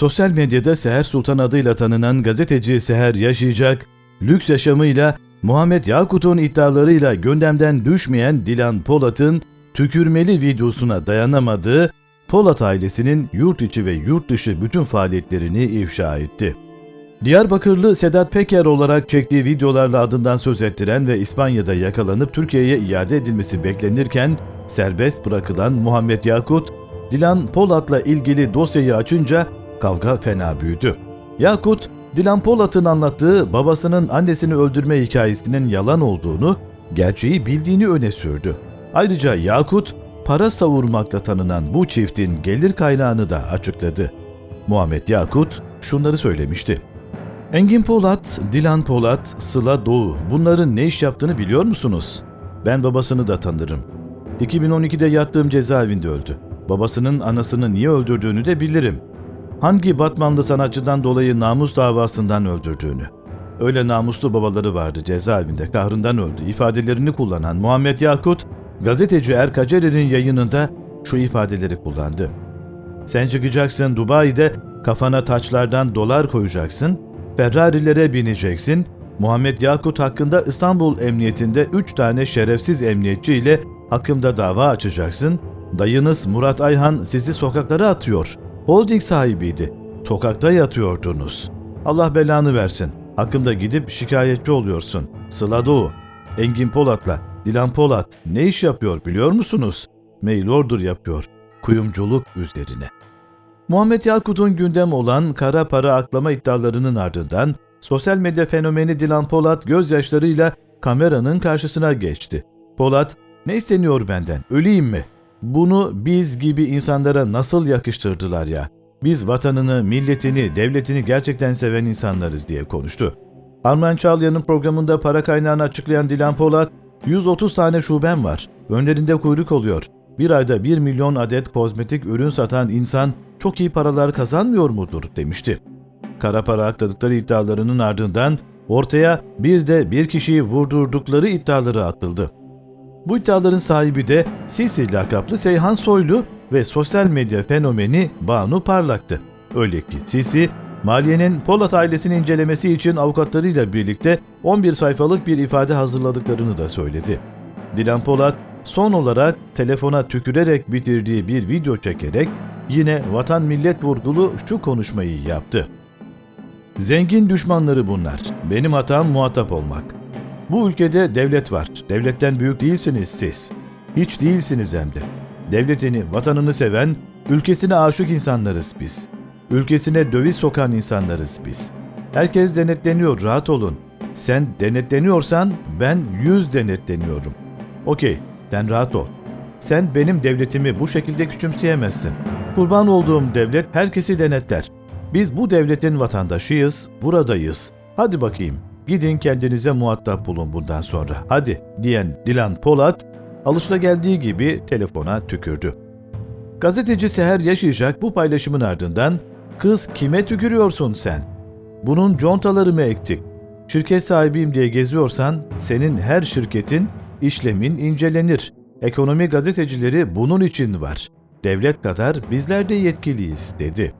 Sosyal medyada Seher Sultan adıyla tanınan gazeteci Seher Yaşayacak, lüks yaşamıyla Muhammed Yakut'un iddialarıyla gündemden düşmeyen Dilan Polat'ın tükürmeli videosuna dayanamadığı Polat ailesinin yurt içi ve yurt dışı bütün faaliyetlerini ifşa etti. Diyarbakırlı Sedat Peker olarak çektiği videolarla adından söz ettiren ve İspanya'da yakalanıp Türkiye'ye iade edilmesi beklenirken serbest bırakılan Muhammed Yakut, Dilan Polat'la ilgili dosyayı açınca kavga fena büyüdü. Yakut, Dilan Polat'ın anlattığı babasının annesini öldürme hikayesinin yalan olduğunu, gerçeği bildiğini öne sürdü. Ayrıca Yakut, para savurmakta tanınan bu çiftin gelir kaynağını da açıkladı. Muhammed Yakut şunları söylemişti. Engin Polat, Dilan Polat, Sıla Doğu bunların ne iş yaptığını biliyor musunuz? Ben babasını da tanırım. 2012'de yattığım cezaevinde öldü. Babasının anasını niye öldürdüğünü de bilirim. Hangi Batmanlı sanatçıdan dolayı namus davasından öldürdüğünü. Öyle namuslu babaları vardı cezaevinde kahrından öldü ifadelerini kullanan Muhammed Yakut, gazeteci Erkacerer'in yayınında şu ifadeleri kullandı. Sen çıkacaksın Dubai'de kafana taçlardan dolar koyacaksın, Ferrari'lere bineceksin, Muhammed Yakut hakkında İstanbul Emniyetinde 3 tane şerefsiz emniyetçi ile hakkımda dava açacaksın, dayınız Murat Ayhan sizi sokaklara atıyor. Holding sahibiydi. Sokakta yatıyordunuz. Allah belanı versin. Hakkımda gidip şikayetçi oluyorsun. Sıla Doğu, Engin Polat'la Dilan Polat ne iş yapıyor biliyor musunuz? Mail order yapıyor. Kuyumculuk üzerine. Muhammed Yakut'un gündem olan kara para aklama iddialarının ardından sosyal medya fenomeni Dilan Polat gözyaşlarıyla kameranın karşısına geçti. Polat, ne isteniyor benden, öleyim mi? Bunu biz gibi insanlara nasıl yakıştırdılar ya? Biz vatanını, milletini, devletini gerçekten seven insanlarız diye konuştu. Arman Çağlayan'ın programında para kaynağını açıklayan Dilan Polat, 130 tane şubem var. Önlerinde kuyruk oluyor. Bir ayda 1 milyon adet kozmetik ürün satan insan çok iyi paralar kazanmıyor mudur demişti. Kara para akladıkları iddialarının ardından ortaya bir de bir kişiyi vurdurdukları iddiaları atıldı. Bu iddiaların sahibi de Sisi lakaplı Seyhan Soylu ve sosyal medya fenomeni Banu Parlak'tı. Öyle ki Sisi, Maliye'nin Polat ailesini incelemesi için avukatlarıyla birlikte 11 sayfalık bir ifade hazırladıklarını da söyledi. Dilan Polat, son olarak telefona tükürerek bitirdiği bir video çekerek yine vatan millet vurgulu şu konuşmayı yaptı. Zengin düşmanları bunlar. Benim hatam muhatap olmak. Bu ülkede devlet var. Devletten büyük değilsiniz siz. Hiç değilsiniz hem de. Devletini, vatanını seven, ülkesine aşık insanlarız biz. Ülkesine döviz sokan insanlarız biz. Herkes denetleniyor, rahat olun. Sen denetleniyorsan ben yüz denetleniyorum. Okey, sen rahat ol. Sen benim devletimi bu şekilde küçümseyemezsin. Kurban olduğum devlet herkesi denetler. Biz bu devletin vatandaşıyız, buradayız. Hadi bakayım, gidin kendinize muhatap bulun bundan sonra. Hadi diyen Dilan Polat, alışılageldiği gibi telefona tükürdü. Gazeteci Seher Yaşayacak bu paylaşımın ardından ''Kız kime tükürüyorsun sen? Bunun contaları mı ektik? Şirket sahibiyim diye geziyorsan senin her şirketin, işlemin incelenir. Ekonomi gazetecileri bunun için var. Devlet kadar bizler de yetkiliyiz.'' dedi.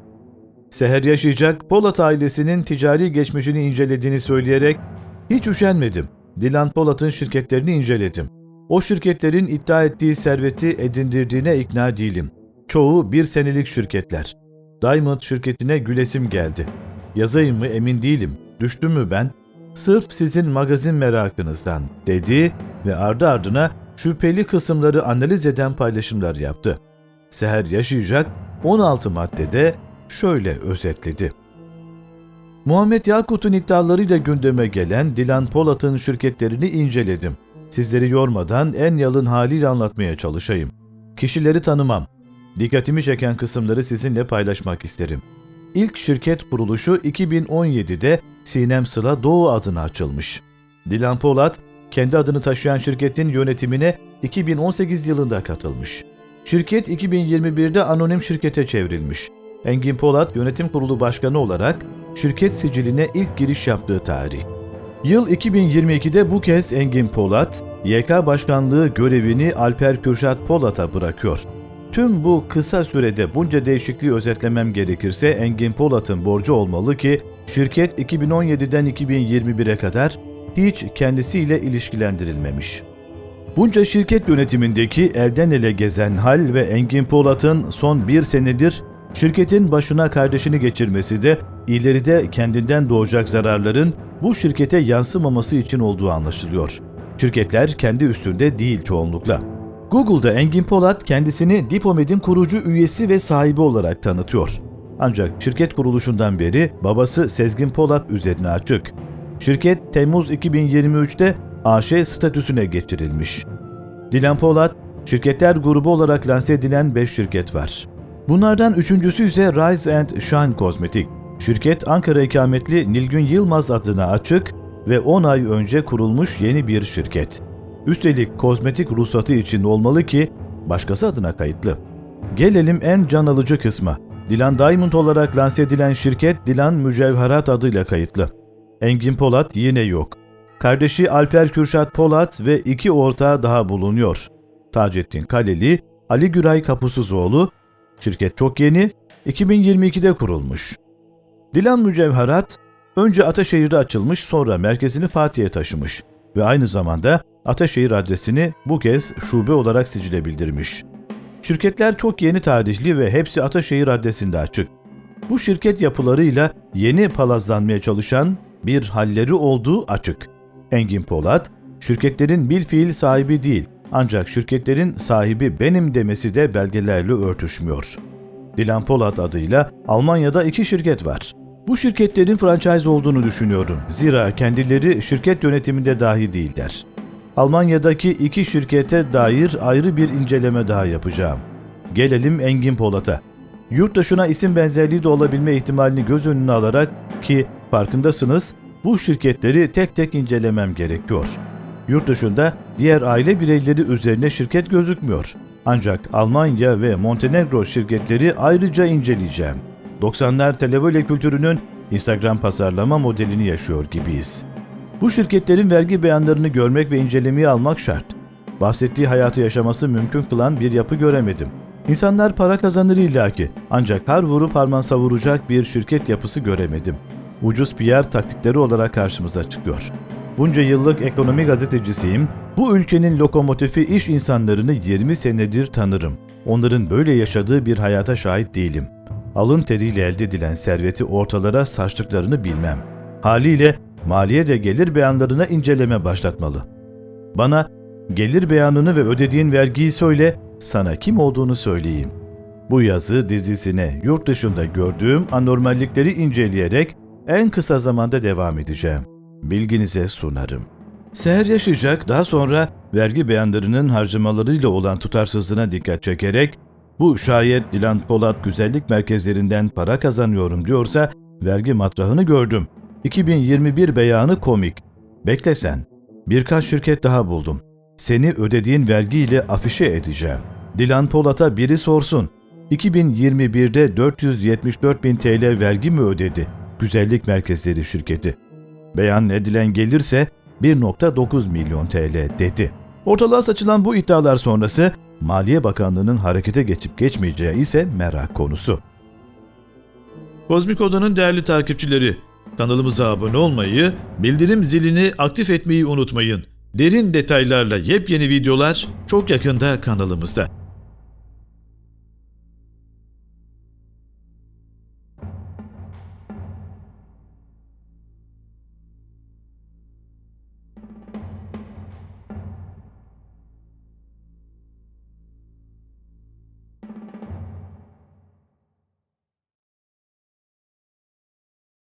Seher Yaşayacak, Polat ailesinin ticari geçmişini incelediğini söyleyerek ''Hiç üşenmedim. Dilan Polat'ın şirketlerini inceledim. O şirketlerin iddia ettiği serveti edindirdiğine ikna değilim. Çoğu bir senelik şirketler. Diamond şirketine gülesim geldi. Yazayım mı emin değilim. Düştüm mü ben? Sırf sizin magazin merakınızdan dedi ve ardı ardına şüpheli kısımları analiz eden paylaşımlar yaptı. Seher Yaşayacak 16 maddede şöyle özetledi. Muhammed Yakut'un iddialarıyla gündeme gelen Dilan Polat'ın şirketlerini inceledim. Sizleri yormadan en yalın haliyle anlatmaya çalışayım. Kişileri tanımam. Dikkatimi çeken kısımları sizinle paylaşmak isterim. İlk şirket kuruluşu 2017'de Sinem Sıla Doğu adına açılmış. Dilan Polat, kendi adını taşıyan şirketin yönetimine 2018 yılında katılmış. Şirket 2021'de anonim şirkete çevrilmiş. Engin Polat yönetim kurulu başkanı olarak şirket siciline ilk giriş yaptığı tarih. Yıl 2022'de bu kez Engin Polat, YK Başkanlığı görevini Alper Kürşat Polat'a bırakıyor. Tüm bu kısa sürede bunca değişikliği özetlemem gerekirse Engin Polat'ın borcu olmalı ki şirket 2017'den 2021'e kadar hiç kendisiyle ilişkilendirilmemiş. Bunca şirket yönetimindeki elden ele gezen hal ve Engin Polat'ın son bir senedir şirketin başına kardeşini geçirmesi de ileride kendinden doğacak zararların bu şirkete yansımaması için olduğu anlaşılıyor. Şirketler kendi üstünde değil çoğunlukla. Google'da Engin Polat kendisini Dipomed'in kurucu üyesi ve sahibi olarak tanıtıyor. Ancak şirket kuruluşundan beri babası Sezgin Polat üzerine açık. Şirket Temmuz 2023'te AŞ statüsüne geçirilmiş. Dilan Polat, şirketler grubu olarak lanse edilen 5 şirket var. Bunlardan üçüncüsü ise Rise and Shine Kozmetik. Şirket Ankara ikametli Nilgün Yılmaz adına açık ve 10 ay önce kurulmuş yeni bir şirket. Üstelik kozmetik ruhsatı için olmalı ki başkası adına kayıtlı. Gelelim en can alıcı kısma. Dilan Diamond olarak lanse edilen şirket Dilan Mücevherat adıyla kayıtlı. Engin Polat yine yok. Kardeşi Alper Kürşat Polat ve iki ortağı daha bulunuyor. Taceddin Kaleli, Ali Güray Kapusuzoğlu, şirket çok yeni, 2022'de kurulmuş. Dilan Mücevherat, önce Ataşehir'de açılmış sonra merkezini Fatih'e taşımış ve aynı zamanda Ataşehir adresini bu kez şube olarak sicile bildirmiş. Şirketler çok yeni tarihli ve hepsi Ataşehir adresinde açık. Bu şirket yapılarıyla yeni palazlanmaya çalışan bir halleri olduğu açık. Engin Polat, şirketlerin bil sahibi değil ancak şirketlerin sahibi benim demesi de belgelerle örtüşmüyor. Dilan Polat adıyla Almanya'da iki şirket var. Bu şirketlerin franchise olduğunu düşünüyorum. Zira kendileri şirket yönetiminde dahi değiller. Almanya'daki iki şirkete dair ayrı bir inceleme daha yapacağım. Gelelim Engin Polat'a. Yurt dışına isim benzerliği de olabilme ihtimalini göz önüne alarak ki farkındasınız bu şirketleri tek tek incelemem gerekiyor. Yurt dışında diğer aile bireyleri üzerine şirket gözükmüyor. Ancak Almanya ve Montenegro şirketleri ayrıca inceleyeceğim. 90'lar televole kültürünün Instagram pazarlama modelini yaşıyor gibiyiz. Bu şirketlerin vergi beyanlarını görmek ve incelemeye almak şart. Bahsettiği hayatı yaşaması mümkün kılan bir yapı göremedim. İnsanlar para kazanır illaki ancak har vurup harman savuracak bir şirket yapısı göremedim. Ucuz PR taktikleri olarak karşımıza çıkıyor. Bunca yıllık ekonomi gazetecisiyim. Bu ülkenin lokomotifi iş insanlarını 20 senedir tanırım. Onların böyle yaşadığı bir hayata şahit değilim. Alın teriyle elde edilen serveti ortalara saçtıklarını bilmem. Haliyle maliye de gelir beyanlarına inceleme başlatmalı. Bana gelir beyanını ve ödediğin vergiyi söyle, sana kim olduğunu söyleyeyim. Bu yazı dizisine yurt dışında gördüğüm anormallikleri inceleyerek en kısa zamanda devam edeceğim. Bilginize sunarım. Seher yaşayacak daha sonra vergi beyanlarının harcamalarıyla olan tutarsızlığına dikkat çekerek bu şayet Dilan Polat güzellik merkezlerinden para kazanıyorum diyorsa vergi matrahını gördüm. 2021 beyanı komik. Bekle sen. Birkaç şirket daha buldum. Seni ödediğin vergiyle afişe edeceğim. Dilan Polat'a biri sorsun. 2021'de 474 bin TL vergi mi ödedi? Güzellik merkezleri şirketi. Beyan edilen gelirse 1.9 milyon TL dedi. Ortalığa saçılan bu iddialar sonrası Maliye Bakanlığı'nın harekete geçip geçmeyeceği ise merak konusu. Kozmik Oda'nın değerli takipçileri, kanalımıza abone olmayı, bildirim zilini aktif etmeyi unutmayın. Derin detaylarla yepyeni videolar çok yakında kanalımızda.